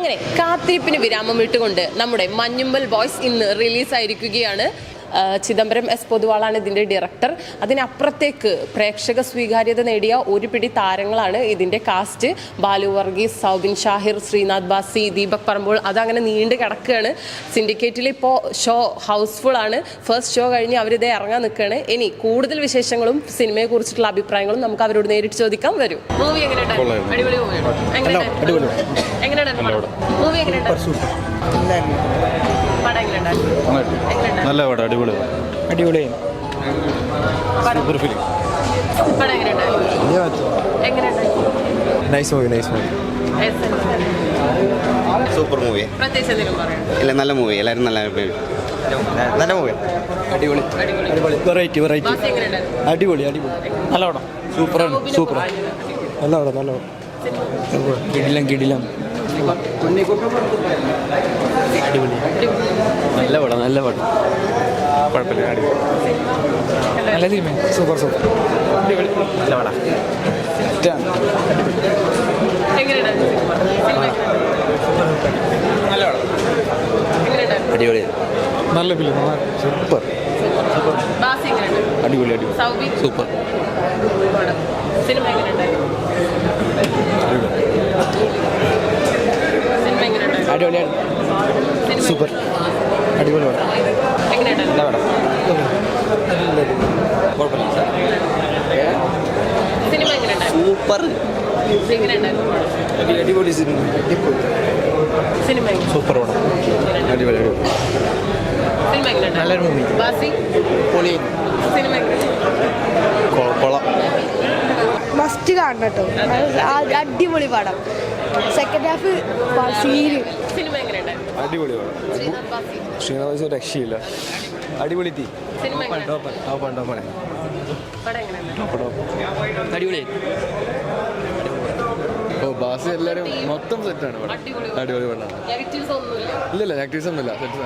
അങ്ങനെ കാത്തിരിപ്പിന് വിരാമം ഇട്ടുകൊണ്ട് നമ്മുടെ മഞ്ഞുമ്പൽ ബോയ്സ് ഇന്ന് റിലീസായിരിക്കുകയാണ്. ചിദംബരം എസ് പൊതുവാളാണ് ഇതിന്റെ ഡയറക്ടർ അതിനപ്പുറത്തേക്ക് പ്രേക്ഷക സ്വീകാര്യത നേടിയ ഒരു പിടി താരങ്ങളാണ് ഇതിന്റെ കാസ്റ്റ് ബാലു വർഗീസ് സൗബിൻ ഷാഹിർ ശ്രീനാഥ് ബാസി ദീപക് പറമ്പോൾ. അതങ്ങനെ നീണ്ടു കിടക്കുകയാണ്. സിൻഡിക്കേറ്റിൽ ഇപ്പോൾ ഷോ ഹൗസ്ഫുൾ ആണ്. ഫസ്റ്റ് ഷോ കഴിഞ്ഞ് അവരിത് ഇറങ്ങാൻ നിൽക്കുകയാണ്. ഇനി കൂടുതൽ വിശേഷങ്ങളും സിനിമയെ കുറിച്ചിട്ടുള്ള അഭിപ്രായങ്ങളും നമുക്ക് അവരോട് നേരിട്ട് ചോദിക്കാം. വരും. മൂവി എങ്ങനെയുണ്ടായിരുന്നു മൂവി എങ്ങനെയുണ്ടായിരുന്നു നല്ല പടം അടിപൊളി അടിപൊളി. Super film nice movie nice movie super movie ഇല്ല നല്ല മൂവി എല്ലാവരും നല്ല നല്ല മൂവി അടിപൊളി. അടിപൊളി. വെറൈറ്റി വെറൈറ്റി അടിപൊളി അടിപൊളി. നല്ല പടം. സൂപ്പറാണ് സൂപ്പർ നല്ല പടം നല്ല പടം കിടിലം കിടിലം. അടിപൊളി നല്ല പടം നല്ല പടം. കുഴപ്പമില്ല അടിപൊളി. നല്ല സിനിമ? സൂപ്പർ സൂപ്പർ നല്ല പടം. അടിപൊളി. നല്ല ഫിലിം സൂപ്പർ? അടിപൊളി അടിപൊളി. സൗബി സൂപ്പർ സിനിമ എങ്ങനെയുണ്ടായിരുന്നു? സിനിമ എങ്ങനെയുണ്ടായിരുന്നു? അടിപൊളിയാണ്. സൂപ്പർ. അടിപൊളി പടം? നല്ല പടം കുഴപ്പമില്ല? സൂപ്പർ? അടിപൊളി സിനിമ. സിനിമ സൂപ്പർ പടം അടിപൊളി അടിപൊളി? നല്ലൊരു മൂവി പൊളി. സിനിമ മസ്റ്റ് കാണണം കേട്ടോ. അടിപൊളി പടം. സെക്കൻഡ് ഹാഫ് സീന് സിനിമ എങ്ങനെയുണ്ടായിരുന്നു? അടിപൊളി ശ്രീനാഥ് രക്ഷയില്ല. അടിപൊളി തീ അടിപൊളി. ഓ ബാസ് എല്ലാവരും മൊത്തം സെറ്റാണ് അടിപൊളി. പടമാണ് നെഗറ്റീവ്സ് ഒന്നുമില്ല. ഇല്ലല്ല ആക്ടീവ്സ് ഒന്നുമില്ല. സെറ്റ്